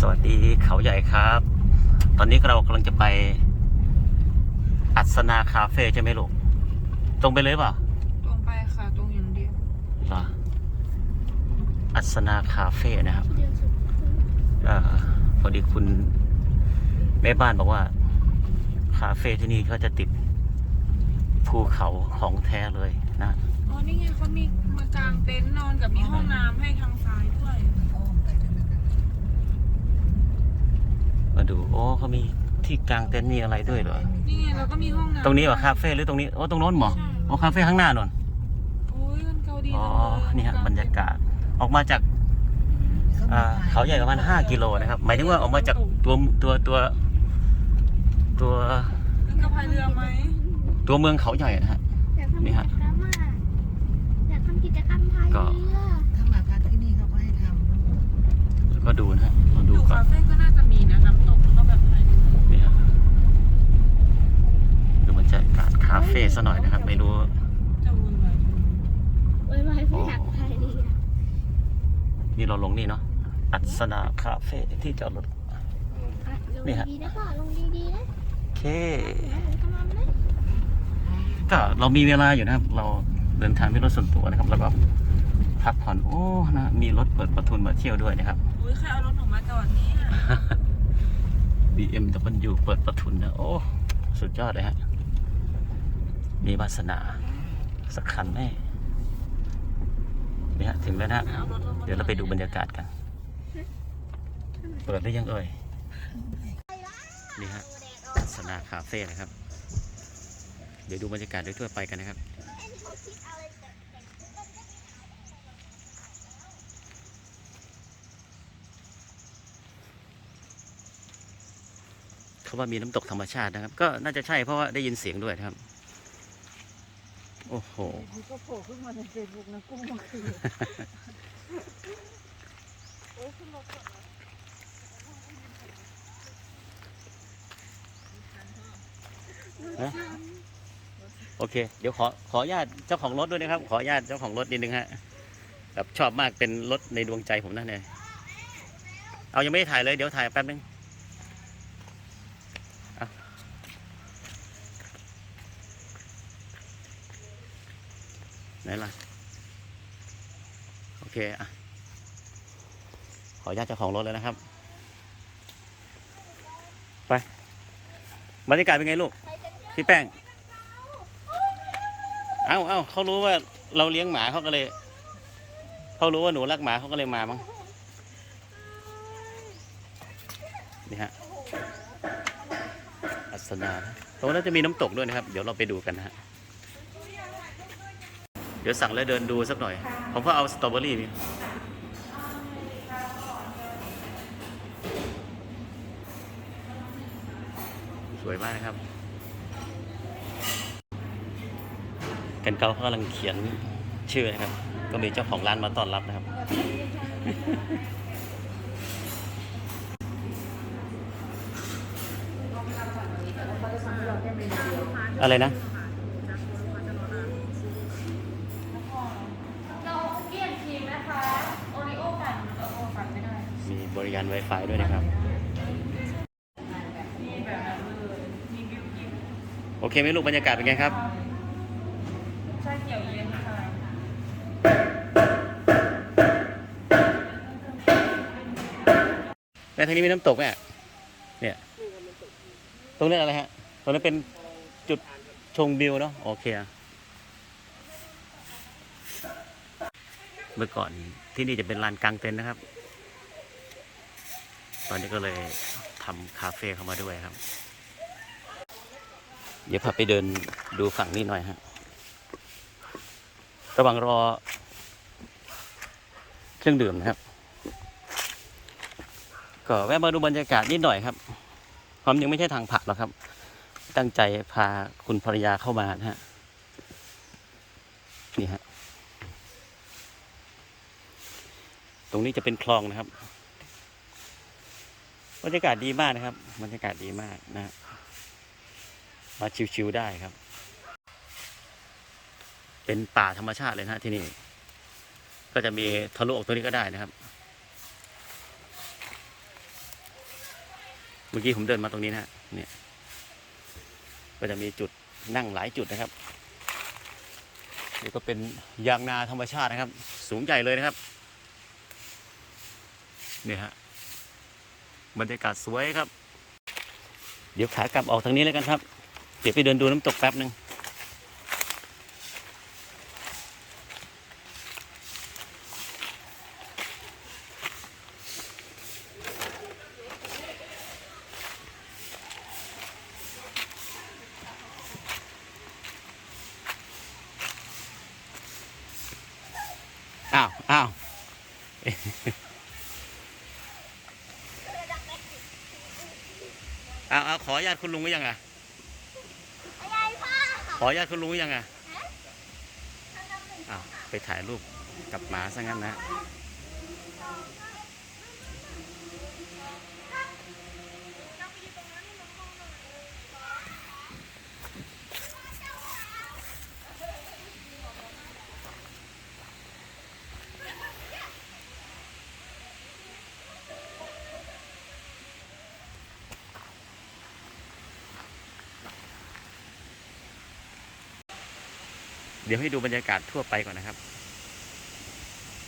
สวัสดีเขาใหญ่ครับ ตอนนี้เรากำลังจะไป อัศนาคาเฟ่ใช่ไหมลูก ตรงไปเลยเปล่าตรงไปค่ะ ตรงอย่างเดียวเหรออัศนาคาเฟ่นะครับอาพอดีคุณแม่บ้านบอกว่า คาเฟ่ที่นี่ก็จะติดภูเขาของแท้เลยนะ อ๋อ นี่ไงเขามีมากางเต็นท์นอนกับมีห้องน้ำให้ทางซ้ายด้วย มาดู โอ้เขามีที่กลางเต็นท์นี่อะไรด้วยเหรอ นี่ไงแล้วก็มีห้องน้ำตรงนี้เหรอคาเฟ่หรือตรงนี้ โอ้ ตรงโน้นหมอโอ้คาเฟ่ข้างหน้านนโอ้ยมันเกาดีอ๋อจังเลยนี่ฮะบรรยากาศ ออกมาจากอ่าเขาใหญ่ประมาณ5กิโลนะครับ หมายถึงว่าออกมาจากตัวตัวตัวตัวขึ้นกระพายเรือไหมตัวเมืองเขาใหญ่นะฮะอยากทำนี่กิจฮะกรรมอะอยากทำกิจกรรมพายก็เรือถ้ามาพักที่นี่เขาก็ให้ทำแล้วก็ดูนะฮะลองอ ดูยู่ก่อคานเฟ่ก็น่าจะมีนะน้ำตกแล้วก็แบบถ่ายรูปนี่ฮะดูบรรยากาศคาเฟ่ซะหน่อยนะครับ ไม่รู้จะวุ่นวายไว้ไว้ไม่อยากพายเรือนี่เราลงนี่เนาะอัศนาคาเฟ่ที่จอดรถ อะลงนี่ฮะ ดีๆนะพ่อลงดีๆนะโอเคแล้วหนูจะมาไหมก็เรามีเวลาอยู่นะครับ เราเดินทางด้วยรถส่วนตัวนะครับ แล้วก็ พักผ่อนโอ้นะมีรถเปิดประทุนมาเที่ยวด้วยนะครับอุ้ยใครเอารถหนูมาจอดเนี่ย BMW เปิดประทุนนะโอ้สุดยอดเลยฮะมีวาสนาสักคันแน่นี่ฮะถึงแล้วนะฮะเอารถลงมาเดี๋ยวเราไปดูบรรยากาศกัน เปิดได้ยังเอ่ยนี่ฮะวาสนาคาเฟ่นะครับ เดี๋ยวดูบรรยากาศโดยทั่วไปกันนะครับ เขาว่ามีน้ำตกธรรมชาตินะครับ ก็น่าจะใช่เพราะว่าได้ยินเสียงด้วยนะครับ โอ้โหก็โผล่ขึ้นมาในเฟซบุ๊กนะกุ้งมาคือโอเค เดี๋ยวขอขอญาตเจ้าของรถด้วยนะครับ ขอญาตเจ้าของรถนิดนึงฮะแบบชอบมากเป็นรถในดวงใจผมนั่นเลยเอายังไม่ได้ถ่ายเลยเดี๋ยวถ่ายแป๊บนึงเอา ไหนล่ะ โอเคอะขออนุญาตเจ้าของรถเลยนะครับ ไป บรรยากาศเป็นไงลูก พี่แป้ง เอ้าเอ้าเขารู้ว่าเราเลี้ยงหมาเขาก็เลย เขารู้ว่าหนูรักหมาเขาก็เลยมามั้ง นี่ฮะ อัศนานะตรงนั้นจะมีน้ำตกด้วยนะครับ เดี๋ยวเราไปดูกันนะฮะ ดี๋ยวสั่งแล้วเดินดูสักหน่อย ผมก็เอาสตรอเบอรี่นี่สวยมากนะครับ กันเกาเขากำลังเขียนชื่อนะครับ ก็มีเจ้าของร้านมาต้อนรับนะครับ อะไรนะ เราเกี่ยนครีมนะคะ โอริโอปั่นโอโอปั่นไม่ได้ มี บริการ Wi-Fi ด้วยนะครับ โอเคไหมลูกบรรยากาศเป็นไงครับชาเขียวเย็นค่ะแม่ทางนี้มีน้ำตกไหมอะเนี่ยตรงนี้อะไรฮะตรงนั้เป็นจุดชมวิวเนาะโอเคอะเมื่อก่อนที่นี่จะเป็นลานกลางเต็นท์นะครับ ตอนนี้ก็เลยทำคาเฟ่เข้ามาด้วยครับ เดี๋ยวพาไปเดินดูฝั่งนี้หน่อยฮะ ระหว่างรอ เครื่องดื่มนะครับ ก็แวะมาดูบรรยากาศนิดหน่อยครับความยังไม่ใช่ทางผักหรอกครับ ตั้งใจพาคุณภรรยาเข้ามานะฮะ นี่ฮะ ตรงนี้จะเป็นคลองนะครับ บรรยากาศดีมากนะครับ บรรยากาศดีมากนะ มาชิวๆได้ครับ เป็นป่าธรรมชาติเลยนะที่นี่ ก็จะมีทะลุออกตัวนี้ก็ได้นะครับ เมื่อกี้ผมเดินมาตรงนี้นะฮะเนี่ย ก็จะมีจุดนั่งหลายจุดนะครับนี่ก็เป็นยางนาธรรมชาตินะครับ สูงใหญ่เลยนะครับ เนี่ยฮะ บรรยากาศสวยครับ เดี๋ยวขากลับออกทางนี้แล้วกันครับ เดี๋ยวไปเดินดูน้ำตกแป๊บหนึ่ง อ้าว อ้าว อ้าวอ้าวขออนุญาตคุณลุงไว้ยังอะอะไรพ่อขออนุญาตคุณลุงไว้ยังอะอ้าวไปถ่ายรูปกับหมาซะงั้นนะ เดี๋ยวให้ดูบรรยากาศทั่วไปก่อนนะครับ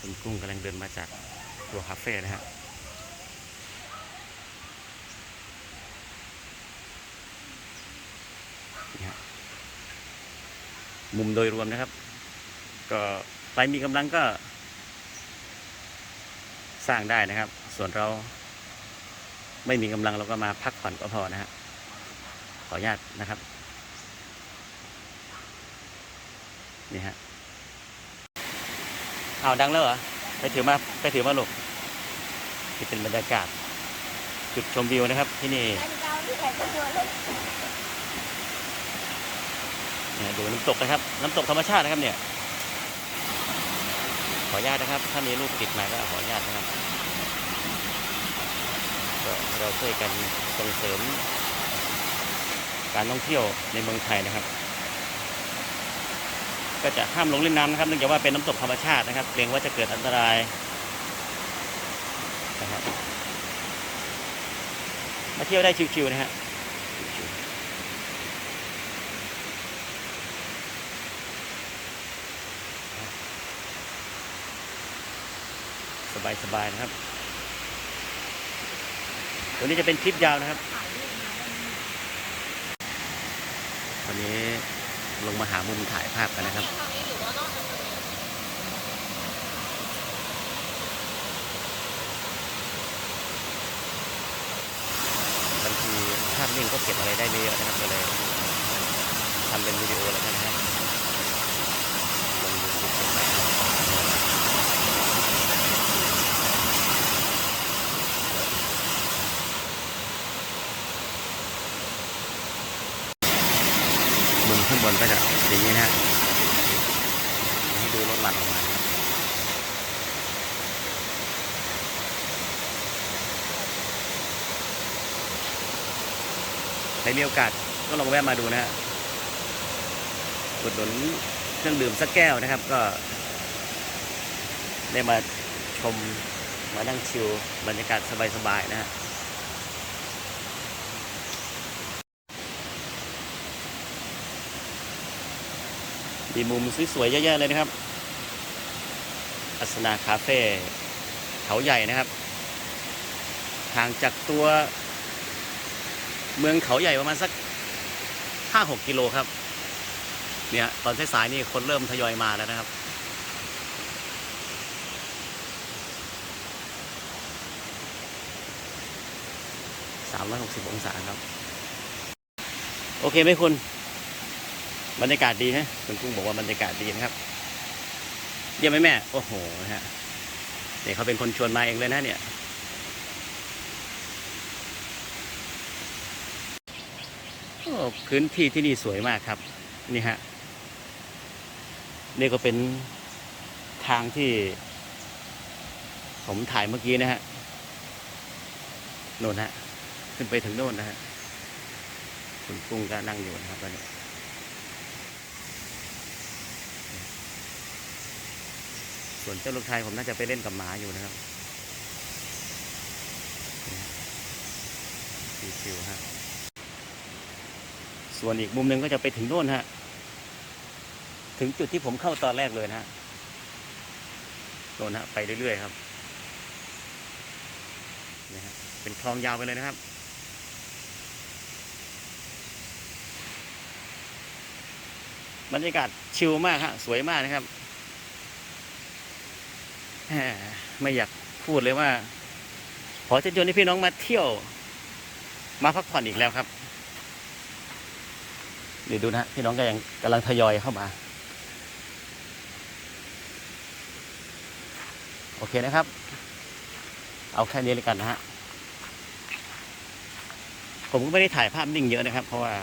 คุณกุ้งกำลังเดินมาจากตัวคาเฟ่นะฮะนี่ฮะมุมโดยรวมนะครับ ก็ใครมีกำลังก็ สร้างได้นะครับ ส่วนเราไม่มีกำลังเราก็มาพักผ่อนก็พอนะฮะขออนุญาตนะครับ นี่ฮะอ้าวดังแล้วเหรอ ไปถือมาไปถือมาลูกนี่เป็นบรรยากาศ จุดชมวิวนะครับที่นี่เก่าที่ใส่ตัวนี่ยดูน้ำตกนะครับ น้ำตกธรรมชาตินะครับเนี่ย ขออนุญาตนะครับ ถ้ามีลูกติดมาก็ขออนุญาตนะครับเราช่วยกันส่งเสริม การท่องเที่ยวในเมืองไทยนะครับ ก็จะห้ามลงเล่นน้ำนะครับเนื่องจากว่าเป็นน้ำตกธรรมชาตินะครับ เกรงว่าจะเกิดอันตรายนะครับมาเที่ยวได้ชิวๆนะฮะชิวๆสบายๆนะครับ ตัวนี้จะเป็นคลิปยาวนะครับ วันนี้ ลงมาหามุมถ่ายภาพกันนะครับบางทีภาพนิ่งก็เก็บอะไรได้ไม่เยอะนะครับก็เลยทำเป็นวิดีโอแล้วกันนะครับลงยูทูบเก็บไว้นะครับ มุมข้างบนก็จะอย่างนี้นะฮะให้ดูรถหลั่นออกมาใครมีโอกาสก็ลองแวะมาดูนะฮะอุดหนุนเครื่องดื่มสักแก้วนะครับ ก็ ได้มาชมมานั่งชิลบรรยากาศสบายๆนะฮะ มีมุมสวยๆเยอะๆเลยนะครับอัสนาคาเฟ่เขาใหญ่นะครับห่างจากตัว เมืองเขาใหญ่ประมาณสักห้าหกกิโลครับ เนี่ยตอนสายๆนี่คนเริ่มทยอยมาแล้วนะครับสามร้อยหกสิบองศาครับ โอเคไหมคุณ บรรยากาศดีนะคุณกุ้งบอกว่าบรรยากาศดีนะครับเยี่ยมไหมแม่ โอ้โหนะฮะเนี่ยเขาเป็นคนชวนมาเองเลยนะเนี่ยโอ้พื้นที่ที่นี่สวยมากครับ นี่ฮะนี่ก็เป็นทางที่ ผมถ่ายเมื่อกี้นะฮะโน่นฮะ ขึ้นไปถึงโน่นนะฮะคุณกุ้งก็นั่งอยู่นะครับตอนนี้ ส่วนเจ้าลูกชายผมน่าจะไปเล่นกับหมาอยู่นะครับชิวๆฮะส่วนอีกมุมหนึ่งก็จะไปถึงโน่นฮะ ถึงจุดที่ผมเข้าตอนแรกเลยนะฮะโน่นฮะไปเรื่อยๆครับนี่ฮะเป็นคลองยาวไปเลยนะครับบรรยากาศชิลมากฮะสวยมากนะครับ ไม่อยากพูดเลยว่า ขอเชิญชวนให้พี่น้องมาเที่ยว มาพักผ่อนอีกแล้วครับเดี๋ยวดูนะฮะพี่น้องก็ยังกำลังทยอยเข้ามา โอเคนะครับ เอาแค่นี้เลยกันนะฮะผมก็ไม่ได้ถ่ายภาพนิ่งเยอะนะครับ เพราะว่า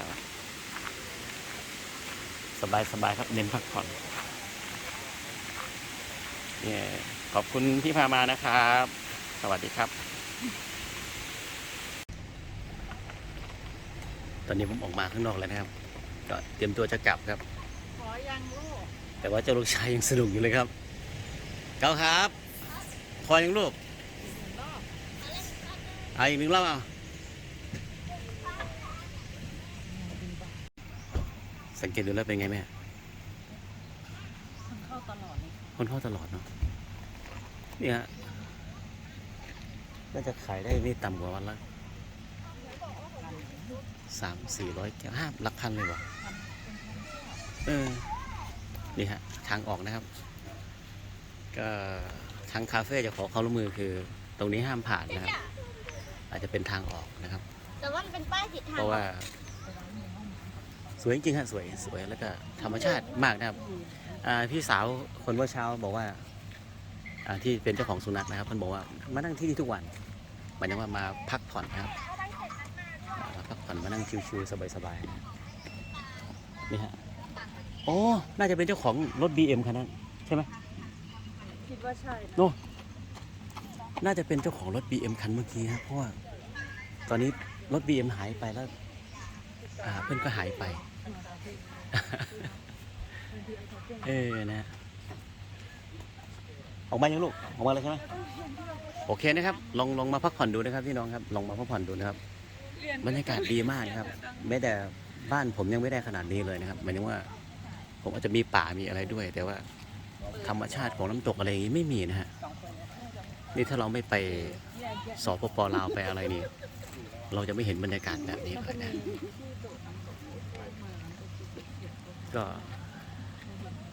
สบายสบายๆครับเน้นพักผ่อนเนี่ย ขอบคุณที่พามานะครับ สวัสดีครับ ตอนนี้ผมออกมาข้างนอกแล้วนะครับ ก็เตรียมตัวจะกลับครับ ขอยังลูก แต่ว่าเจ้าลูกชายยังสนุกอยู่เลยครับ เก้าครับพอยังลูกเอาอีกหนึ่งรอบเอาสังเกตดูแล้วเป็นไงแม่มันเข้าตลอดเลยคนเข้าตลอดเนาะ เนี่ยน่าจะขายได้ไม่ต่ำกว่าวันละสามสี่ร้อยแก้วห้าหลักพันเลยวะเออ นี่ฮะ ทางออกนะครับ ก็ทางคาเฟ่จะขอความร่วมมือคือ ตรงนี้ห้ามผ่านนะครับ อาจจะเป็นทางออกนะครับ แต่ว่ามันเป็นป้ายติดทางเพราะว่า สวยจริงๆฮะสวยสวยแล้วก็ธรรมชาติมากนะครับ อ่าพี่สาวคนเมื่อเช้าบอกว่าอ่า ที่เป็นเจ้าของสุนัขนะครับมันบอกว่ามานั่งที่นี่ทุกวันหมายถึงว่ามาพักผ่อนนะครับอ่ามาพักผ่อนมานั่งชิวๆสบายๆนะนี่ฮะโอ้น่าจะเป็นเจ้าของรถ BM คันนั้นใช่ไหมคิดว่าใช่นะโน่น่าจะเป็นเจ้าของรถ BM คันเมื่อกี้นะครับเพราะว่าตอนนี้รถ BM หายไปแล้วอ่าเพื่อนก็หายไป เออนะ ออกมายังลูกออกมาเลยใช่ไหมโอเคนะครับ ลองลองมาพักผ่อนดูนะครับพี่น้องครับ ลองมาพักผ่อนดูนะครับบรรยากาศดีมากนะครับแม้แต่บ้านผมยังไม่ได้ขนาดนี้เลยนะครับหมายถึงว่า ผมอาจจะมีป่ามีอะไรด้วย แต่ว่าธรรมชาติของน้ำตกอะไรอย่างนี้ไม่มีนะฮะนี่ถ้าเราไม่ไปสปปลาวไปอะไรนี่เราจะไม่เห็นบรรยากาศแบบนี้เลยนะก็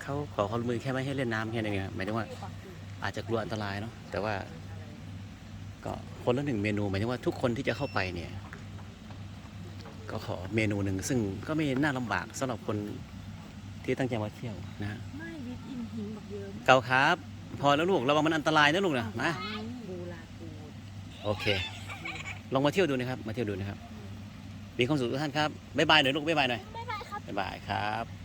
เขาขอความร่วมมือแค่ไม่ให้เล่นน้ำแค่นั้นเองหมายถึงว่า อาจจะกลัวอันตรายเนาะแต่ว่า ก็คนละหนึ่งเมนูหมายถึงว่าทุกคนที่จะเข้าไปเนี่ย ก็ขอเมนูหนึ่งซึ่งก็ไม่น่าลำบากสำหรับคนที่ตั้งใจมาเที่ยวนะฮะไม่วิตอินหิงแบบเยิ้มเก่าครับ พอแล้วลูกระวังมันอันตรายนะลูกนะมาบูลากูโอเค ลองมาเที่ยวดูนะครับ มาเที่ยวดูนะครับ มีความสุขทุกท่านครับบ๊ายบายหน่อยลูกบ๊ายบายหน่อยบ๊ายบายครับบ๊ายบายครับ